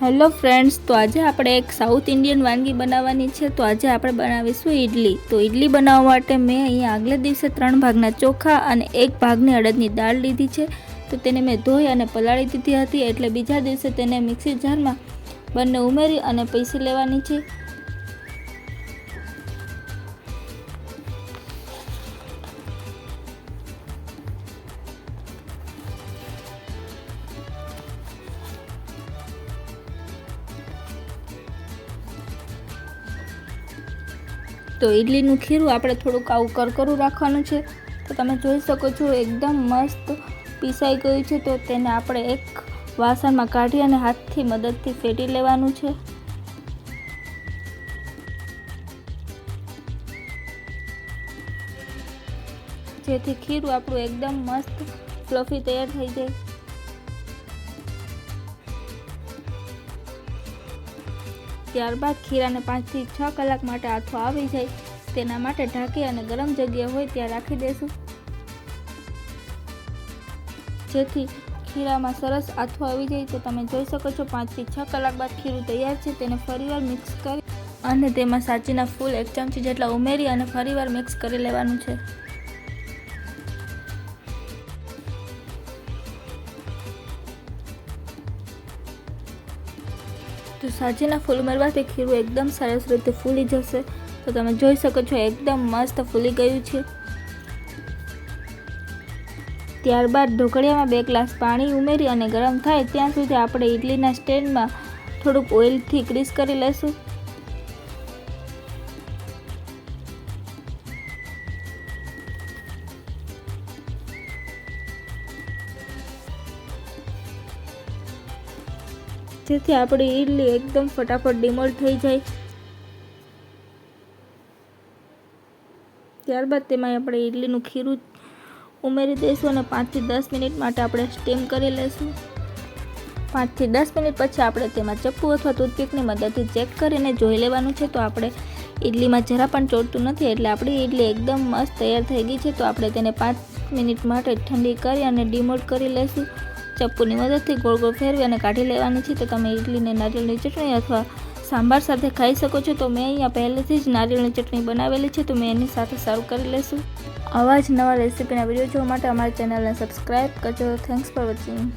Hello friends, તો આજે આપણે એક સાઉથ ઇન્ડિયન વાનગી બનાવવાની છે. તો આજે આપણે બનાવીશું ઇડલી તો ઇડલી બનાવવા માટે મેં અહીંયા આગલે દિવસે ત્રણ ભાગના ચોખા અને એક ભાગની અડદની દાળ લીધી છે. તો તેને મેં ધોઈ અને પલાળી દીધી હતી. એટલે બીજા દિવસે તેને મિક્સી જારમાં બંને ઉમેરી અને પીસી લેવાની છે. તો ઇડલીનું ખીરું આપણે થોડુંક આવું કરકરું રાખવાનું છે. તો તમે જોઈ શકો છો, એકદમ મસ્ત પીસાઈ ગયું છે. તો તેને આપણે એક વાસણમાં કાઢી અને હાથથી મદદથી ફેટી લેવાનું છે. જેથી ખીરું આપણું એકદમ મસ્ત ફ્લફી તૈયાર થઈ જાય. ત્યારબાદ ખીરાને પાંચથી છ કલાક માટે આથો આવી જાય. તેના માટે ઢાંકી અને ગરમ જગ્યા હોય ત્યાં રાખી દેશું. જેથી ખીરામાં સરસ આથો આવી જાય તો તમે જોઈ શકો છો પાંચથી છ કલાક બાદ ખીરું તૈયાર છે. તેને ફરીવાર મિક્સ કરી અને તેમાં સાચીના ફૂલ એક ચમચી જેટલા ઉમેરી અને ફરીવાર મિક્સ કરી લેવાનું છે. તો સાજીના ફૂલ ઉમેરવાથી ખીરું એકદમ સરસ રીતે ફૂલી જશે. તો તમે જોઈ શકો છો, એકદમ મસ્ત ફૂલી ગયું છે. ત્યારબાદ ઢોકળિયામાં બે ગ્લાસ પાણી ઉમેરી અને ગરમ થાય ત્યાં સુધી આપણે ઇડલીના સ્ટેન્ડમાં થોડુંક ઓઇલથી ગ્રીસ કરી લઈશું. જેથી આપણી ઈડલી એકદમ ફટાફટ ડિમોલ્ટ થઈ જાય. ત્યારબાદ તેમાં આપણે ઈડલીનું ખીરું ઉમેરી દઈશું અને પાંચથી દસ મિનિટ માટે આપણે સ્ટીમ કરી લઈશું. પાંચથી દસ મિનિટ પછી આપણે તેમાં ચપ્પુ અથવા ટૂથપીકની મદદથી ચેક કરીને જોઈ લેવાનું છે. તો આપણે ઈડલીમાં જરા પણ ચોટતું નથી એટલે આપણી ઈડલી એકદમ મસ્ત તૈયાર થઈ ગઈ છે. તો આપણે તેને પાંચ મિનિટ માટે ઠંડી કરી અને ડિમોટ કરી લઈશું. ચપ્પુની મદદથી ગોળ ગોળ ફેરવી અને કાઢી લેવાની છે. તો તમે ઇડલીને નારિયેળની ચટણી અથવા સાંભાર સાથે ખાઈ શકો છો. તો મેં અહીંયા પહેલેથી જ નારિયેળની ચટણી બનાવેલી છે. તો મેં એની સાથે સર્વ કરી લઈશું આવા જ નવા રેસીપીના વીડિયો જોવા માટે અમારી ચેનલને સબસ્ક્રાઈબ કરજો. Thanks for watching